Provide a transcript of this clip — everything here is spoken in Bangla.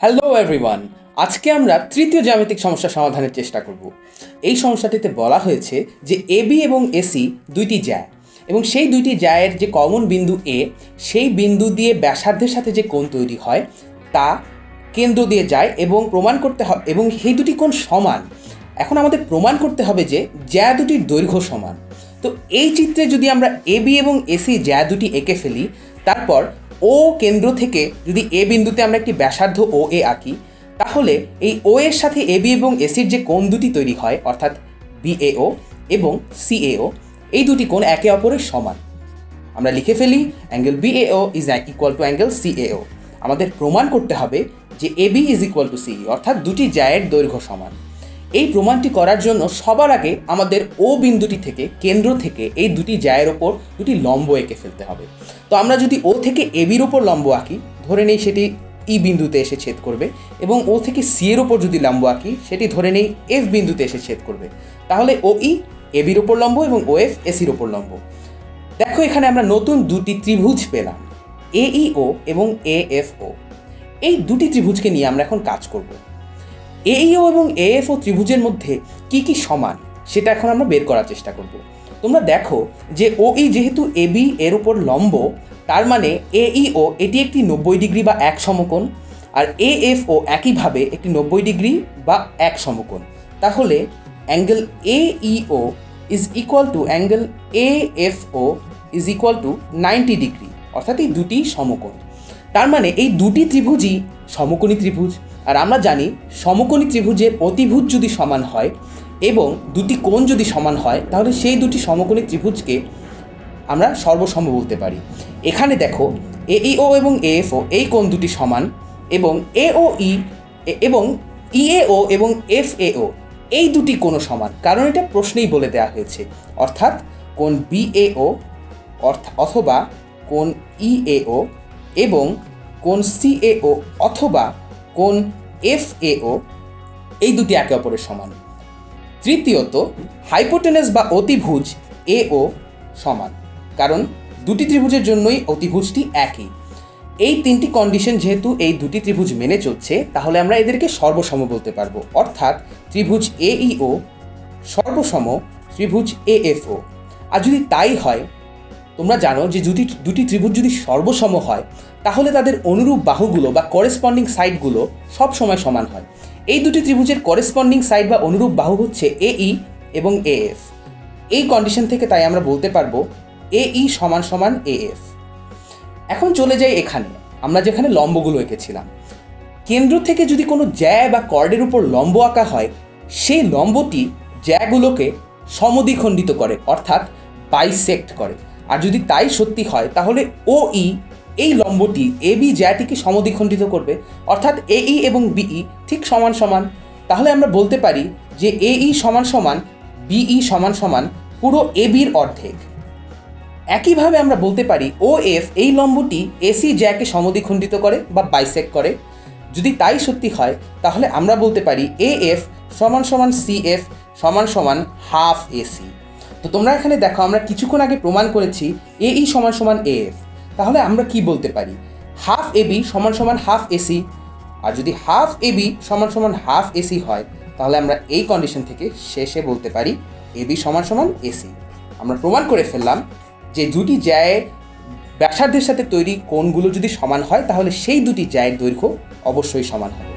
হ্যালো এভরিওয়ান, আজকে আমরা তৃতীয় জ্যামিতিক সমস্যা সমাধানের চেষ্টা করব। এই সমস্যাটিতে বলা হয়েছে যে এবি এবং এসি দুইটি জ্যা এবং সেই দুইটি জ্যায়ের যে কমন বিন্দু এ, সেই বিন্দু দিয়ে ব্যাসার্ধের সাথে যে কোণ তৈরি হয়, তা কেন্দ্র দিয়ে যায় এবং প্রমাণ করতে হবে এবং সেই দুটি কোণ সমান। এখন আমাদের প্রমাণ করতে হবে যে জ্যা দুটির দৈর্ঘ্য সমান। তো এই চিত্রে যদি আমরা এবি এবং এসি জ্যা দুটি এঁকে ফেলি, তারপর ও কেন্দ্র থেকে যদি এ বিন্দুতে আমরা একটি ব্যাসার্ধ ও এ আঁকি, তাহলে এই ও এর সাথে এবি এবং এসির যে কোণ দুটি তৈরি হয়, অর্থাৎ বিএও এবং সিএও এই দুটি কোণ একে অপরের সমান। আমরা লিখে ফেলি, angle BAO is equal to angle CAO আমাদের প্রমাণ করতে হবে যে এবি ইজ ইকুয়াল টু সিই অর্থাৎ দুটি জায়ের দৈর্ঘ্য সমান। এই প্রমাণটি করার জন্য সবার আগে আমাদের ও বিন্দুটি থেকে কেন্দ্র থেকে এই দুটি জায়ের ওপর দুটি লম্ব এঁকে ফেলতে হবে। তো আমরা যদি ও থেকে এবির ওপর লম্ব আঁকি, ধরে নেই সেটি ই বিন্দুতে এসে ছেদ করবে এবং ও থেকে সি এর ওপর যদি লম্ব আঁকি, সেটি ধরে নেই এফ বিন্দুতে এসে ছেদ করবে। তাহলে ও ই এবির ওপর লম্ব এবং ও এফ এসির ওপর লম্ব। দেখো এখানে আমরা নতুন দুটি ত্রিভুজ পেলাম এইও এবং এ এফ ও। এই দুটি ত্রিভুজকে নিয়ে আমরা এখন কাজ করব। এইও এবং এএফ ও ত্রিভুজের মধ্যে কি কি সমান, সেটা এখন আমরা বের করার চেষ্টা করব। তোমরা দেখো যে ও ই যেহেতু এবি এর উপর লম্ব, তার মানে এইও এটি একটি নব্বই ডিগ্রি বা এক সমকোণ, আর এ এফ ও একইভাবে একটি নব্বই ডিগ্রি বা এক সমকোণ। তাহলে angle A EO is equal to angle A F O is equal to ninety degree, অর্থাৎ এই দুটি সমকোণ। তার মানে এই দুটি ত্রিভুজই সমকোণী ত্রিভুজ। আর আমরা জানি সমকোণী ত্রিভুজের অতিভুজ যদি সমান হয় এবং দুটি কোণ যদি সমান হয়, তাহলে সেই দুটি সমকোণী ত্রিভুজকে আমরা সর্বসম বলতে পারি। এখানে দেখো, এইও এবং এএফও, এই কোণ দুটি সমান এবং এও ই এবং ইএও এবং এফ এও এই দুটি কোণও সমান। কারণ এটা প্রশ্নেই বলে দেওয়া হয়েছে। অর্থাৎ কোণ বিএও অথবা কোণ ইএও এবং কোন সিএও অথবা কোন এফএও এই দুটি একে অপরের সমান। তৃতীয়ত, হাইপোটেনাস বা অতিভুজ এও সমান, কারণ দুটি ত্রিভুজের জন্যই অতিভুজটি একই। এই তিনটি কন্ডিশন যেহেতু এই দুটি ত্রিভুজ মেনে চলছে, তাহলে আমরা এদেরকে সর্বসম বলতে পারব। অর্থাৎ ত্রিভুজ এইও সর্বসম ত্রিভুজ এএফও আর যদি তাই হয় তোমরা জানো যে যদি দুটি ত্রিভুজ যদি সর্বসম হয়, তাহলে তাদের অনুরূপ বাহুগুলো বা করেসপন্ডিং সাইডগুলো সব সময় সমান হয়। এই দুটি ত্রিভুজের করেসপন্ডিং সাইড বা অনুরূপ বাহু হচ্ছে এই এবং এএফ এই কন্ডিশন থেকে তাই আমরা বলতে পারব এই সমান সমান এএফ এখন চলে যাই এখানে। আমরা যেখানে লম্বগুলো এঁকেছিলাম। কেন্দ্র থেকে যদি কোনো জ্যা বা কর্ডের উপর লম্ব আঁকা হয় সেই লম্বটি জ্যাগুলোকে সমদ্বিখণ্ডিত করে, অর্থাৎ বাইসেক্ট করে। আর যদি তাই সত্যি হয়, তাহলে ও ই এই লম্বটি এ বি জ্যাটিকে সমদ্বিখণ্ডিত করবে। অর্থাৎ এ ই এবং বিই ঠিক সমান সমান। তাহলে আমরা বলতে পারি যে এ ই সমান সমান বিই সমান সমান পুরো এ বির অর্ধেক। একইভাবে আমরা বলতে পারি ও এফ এই লম্বটি এসি জ্যাকে সমদ্বিখণ্ডিত করে বা বাইসেক করে। যদি তাই সত্যি হয়, তাহলে আমরা বলতে পারি এ এফ সমান সমান সি এফ সমান সমান হাফ এসি তো তোমরা এখানে দেখো, আমরা কিছুক্ষণ আগে প্রমাণ করেছি এ ই সমান সমান এ এফ। তাহলে আমরা কি বলতে পারি? হাফ এ বি সমান সমান হাফ এসি আর যদি হাফ এ বি সমান সমান হাফ এসি হয়, তাহলে আমরা এই কন্ডিশন থেকে শেষে বলতে পারি এ বি সমান সমান এসি আমরা প্রমাণ করে ফেললাম যে দুটি জ্যায়ের ব্যাসার্ধের সাথে তৈরি কোণগুলো যদি সমান হয়, তাহলে সেই দুটি জ্যায়ের দৈর্ঘ্য অবশ্যই সমান হবে।